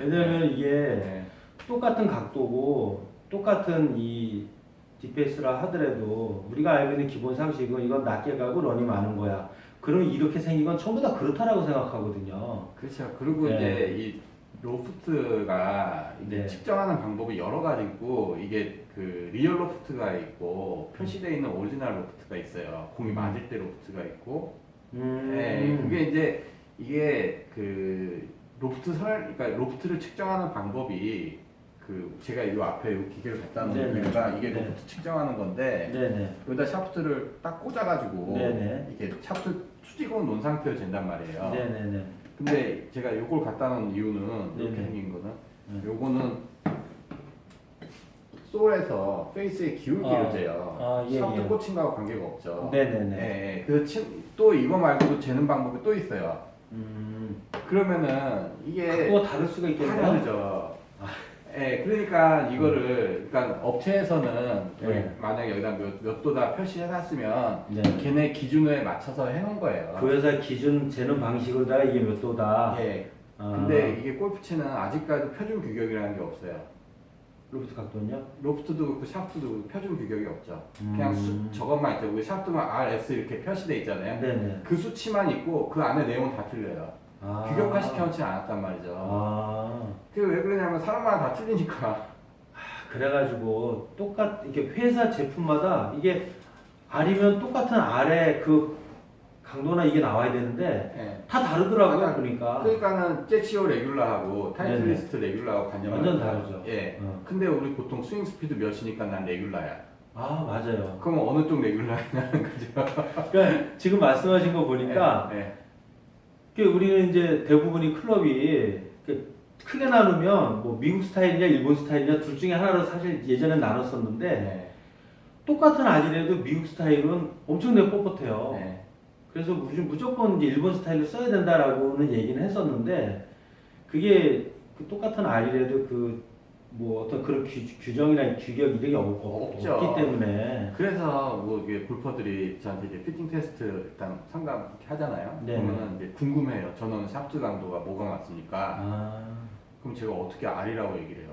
왜냐면 이게 네. 똑같은 각도고 똑같은 이 DPS라 하더라도 우리가 알고 있는 기본 상식은 이건 낮게 가고 런이 많은 거야. 그럼 이렇게 생긴 건 전부 다 그렇다라고 생각하거든요. 그렇죠. 그리고 네. 이제 이 로프트가 이제 네. 측정하는 방법이 여러 가지 있고 이게 그 리얼 로프트가 있고 표시되어 있는 오리지널 로프트가 있어요. 공이 음. 맞을 때 로프트가 있고 음. 네, 그게 이제 이게 그 로프트 설, 그러니까 로프트를 측정하는 방법이 그 제가 이 앞에 이 기계를 갖다 놓은 네네. 이유가 이게 네. 로프트 측정하는 건데 네네. 여기다 샤프트를 딱 꽂아가지고 네네. 이게 샤프트 수직으로 놓은 상태로 잰단 말이에요. 네네네. 근데 제가 이걸 갖다 놓은 이유는 이렇게 네네. 생긴 거는 네. 요거는 솔에서 페이스에 기울기를 아. 재요. 아, 예, 샤프트 예. 꽂힌 거하고 관계가 없죠. 네네네. 예, 예. 그 침- 또 이거 말고도 재는 방법이 또 있어요. 음. 그러면은 이게 그거 다를 수가 다 있겠네요. 다르죠. 예, 그러니까 이거를 그러니까 업체에서는 네. 만약에 여기다 몇, 몇 도다 표시해놨으면 네. 걔네 기준에 맞춰서 해놓은 거예요. 그 회사 기준 재는 방식으로다가 이게 몇 도다. 예. 아, 근데 이게 골프채는 아직까지 표준 규격이라는 게 없어요. 로프트 각도는요? 로프트도 그렇고 샤프트도 그렇고 표준 규격이 없죠. 음. 그냥 수, 저것만 있죠. 우리 샤프트만 RS 이렇게 표시돼 있잖아요. 네네. 그 수치만 있고 그 안에 내용은 다 틀려요. 아. 규격화 시켜놓지 않았단 말이죠. 아. 그게 왜 그러냐면 사람마다 다 틀리니까. 그래가지고 똑같 이게 회사 제품마다 이게 R이면 똑같은 R의 그 강도나 이게 나와야 되는데 예. 다 다르더라고요 아, 보니까. 그러니까는 잭시오 레귤라하고 네네. 타이틀리스트 레귤라하고 관념 완전 다르죠. 예. 어. 근데 우리 보통 스윙 스피드 몇이니까 난 레귤라야. 아 맞아요. 그럼 어느 쪽 레귤라냐는 거죠. 그러니까 지금 말씀하신 거 보니까 예. 예. 그 우리는 이제 대부분이 클럽이 그 크게 나누면 뭐 미국 스타일이냐 일본 스타일이냐 둘 중에 하나로 사실 예전에 나눴었는데 예. 똑같은 아지래도 미국 스타일은 엄청나게 뻣뻣해요. 예. 그래서 무조- 무조건 이제 일본 스타일을 써야 된다라고는 얘기는 했었는데 그게 그 똑같은 알이라도 그 뭐 어떤 그런 규, 규정이나 규격 이런 게 없, 없죠. 없기 때문에 그래서 뭐 이게 골퍼들이 저한테 이제 피팅 테스트 일단 상담 이렇게 하잖아요. 네. 그러면 이제 궁금해요. 저는 샤프트 강도가 뭐가 맞습니까? 아, 그럼 제가 어떻게 R이라고 얘기를 해요?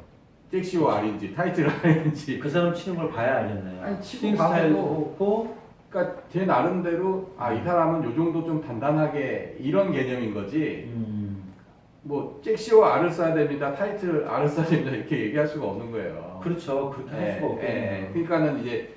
잭시오 R인지 타이틀 R인지. 그 사람 치는 걸 봐야 알겠네요. 아니, 치고 스윙 스타일도 그렇고 그러니까 제 나름대로 아 이 사람은 요 정도 좀 단단하게 이런 개념인 거지. 음, 뭐 잭시오 R을 써야 됩니다. 타이틀 R을 써야 됩니다. 이렇게 얘기할 수가 없는 거예요. 그렇죠. 그렇게 할 예, 수가 예, 없겠네요. 그러니까는 이제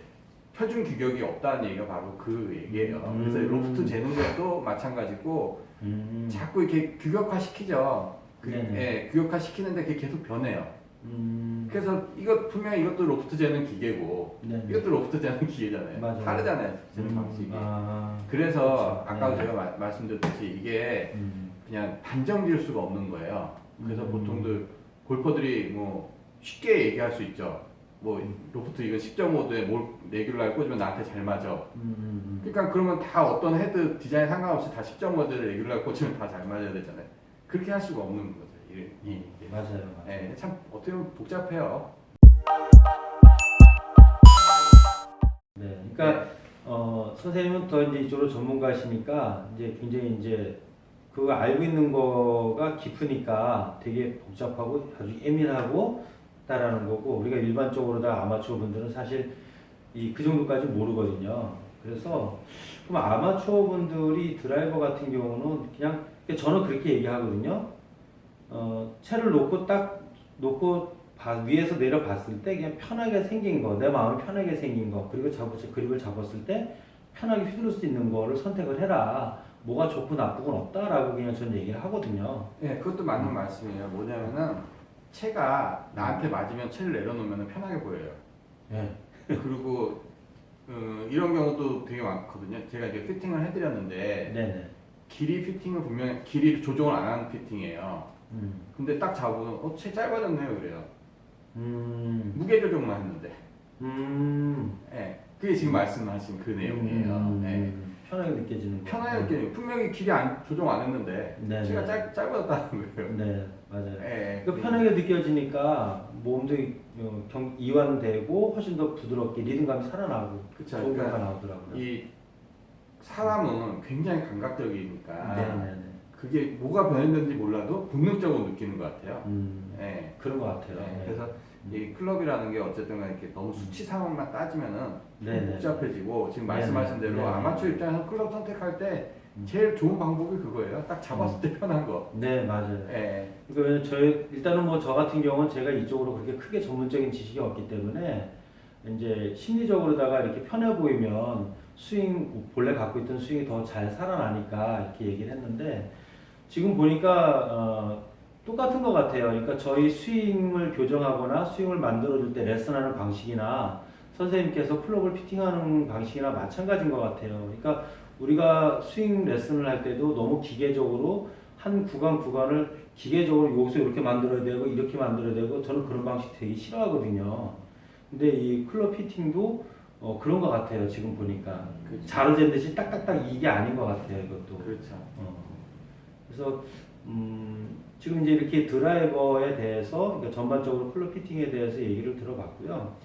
표준 규격이 없다는 얘기가 바로 그 얘기예요. 음. 그래서 로프트 재는 것도 마찬가지고 음, 자꾸 이렇게 규격화 시키죠. 그, 네네. 예, 규격화 시키는데 그게 계속 변해요. 음, 그래서 이거 분명히 이것도 로프트 재는 기계고 네. 이것도 로프트 재는 기계잖아요. 맞아요. 다르잖아요. 재는 음, 방식이. 아, 그래서 그렇죠. 아까도 네. 제가 마- 말씀드렸듯이 이게 음, 그냥 단정 지을 수가 없는 거예요. 그래서 음. 보통들 골퍼들이 뭐 쉽게 얘기할 수 있죠. 뭐 로프트 이건 10.5도에 뭘 레귤라를 꽂으면 나한테 잘 맞아. 음, 음, 그러니까 그러면 다 어떤 헤드 디자인 상관없이 다 10.5도에 레귤라를 꽂으면 다 잘 맞아야 되잖아요. 그렇게 할 수가 없는 거죠. 이, 이, 음. 이게. 맞아요. 맞아요. 예, 참 어떻게 보면 복잡해요. 네, 그러니까 어, 선생님은 더 이제 이쪽으로 전문가시니까 이제 굉장히 이제 그거 알고 있는 거가 깊으니까 되게 복잡하고 아주 예민하고 따라는 거고 우리가 일반적으로 다 아마추어 분들은 사실 이 그 정도까지 모르거든요. 그래서 그럼 아마추어 분들이 드라이버 같은 경우는 그냥 저는 그렇게 얘기하거든요. 어, 채를 놓고 딱 놓고 봐- 위에서 내려 봤을 때 그냥 편하게 생긴 거, 내 마음이 편하게 생긴 거, 그리고 잡을 그립을 잡았을 때 편하게 휘두를 수 있는 거를 선택을 해라. 뭐가 좋고 나쁘건 없다라고 그냥 전 얘기를 하거든요. 예, 그것도 맞는 말씀이에요. 뭐냐면은 채가 음. 나한테 맞으면 채를 내려놓으면 편하게 보여요. 예. 그리고 어, 이런 경우도 되게 많거든요. 제가 이제 피팅을 해드렸는데 네네. 길이 피팅은 분명히 길이 조정을 안 하는 피팅이에요. 음. 근데 딱 잡으면 어채 짧아졌네요 그래요. 음. 무게 조정만 했는데. 음. 예, 그게 지금 말씀하신 그 내용이에요. 음. 예. 편하게 느껴지는 거. 편하게 느껴요. 분명히 길이 안, 조정 안 했는데 네. 채가 짧, 짧아졌다는 거예요. 네, 맞아요. 예, 그 편하게 느껴지니까 몸도 어, 경, 이완되고 훨씬 더 부드럽게 리듬감이 살아나고 그쵸. 좋은 그러니까 결과 나오더라고요. 이 사람은 굉장히 감각적이니까 네 네 네. 그게 뭐가 변했는지 몰라도 본능적으로 느끼는 것 같아요. 음, 예. 그런 것 같아요. 네, 그래서 이 클럽이라는 게 어쨌든 간에 이렇게 너무 수치 상황만 따지면은 좀 네네. 복잡해지고 지금 네네. 말씀하신 대로 네네. 아마추어 입장에서 클럽 선택할 때 음. 제일 좋은 방법이 그거예요. 딱 잡았을 때 편한 거. 네, 맞아요. 예. 그러니까 저희 일단은 뭐 저 같은 경우는 제가 이쪽으로 그렇게 크게 전문적인 지식이 없기 때문에 이제 심리적으로다가 이렇게 편해 보이면 스윙 본래 갖고 있던 스윙이 더 잘 살아나니까 이렇게 얘기를 했는데 지금 보니까 어, 똑같은 것 같아요. 그러니까 저희 스윙을 교정하거나 스윙을 만들어줄 때 레슨하는 방식이나 선생님께서 클럽을 피팅하는 방식이나 마찬가지인 것 같아요. 그러니까 우리가 스윙 레슨을 할 때도 너무 기계적으로 한 구간 구간을 기계적으로 여기서 이렇게 만들어야 되고 이렇게 만들어야 되고 저는 그런 방식 되게 싫어하거든요. 근데 이 클럽 피팅도 어, 그런 것 같아요. 지금 보니까 그렇죠. 자르는 듯이 딱딱딱 이게 아닌 것 같아요. 이것도. 그렇죠. 어. 그래서 음, 지금 이제 이렇게 드라이버에 대해서 그러니까 전반적으로 플러 피팅에 대해서 얘기를 들어봤고요.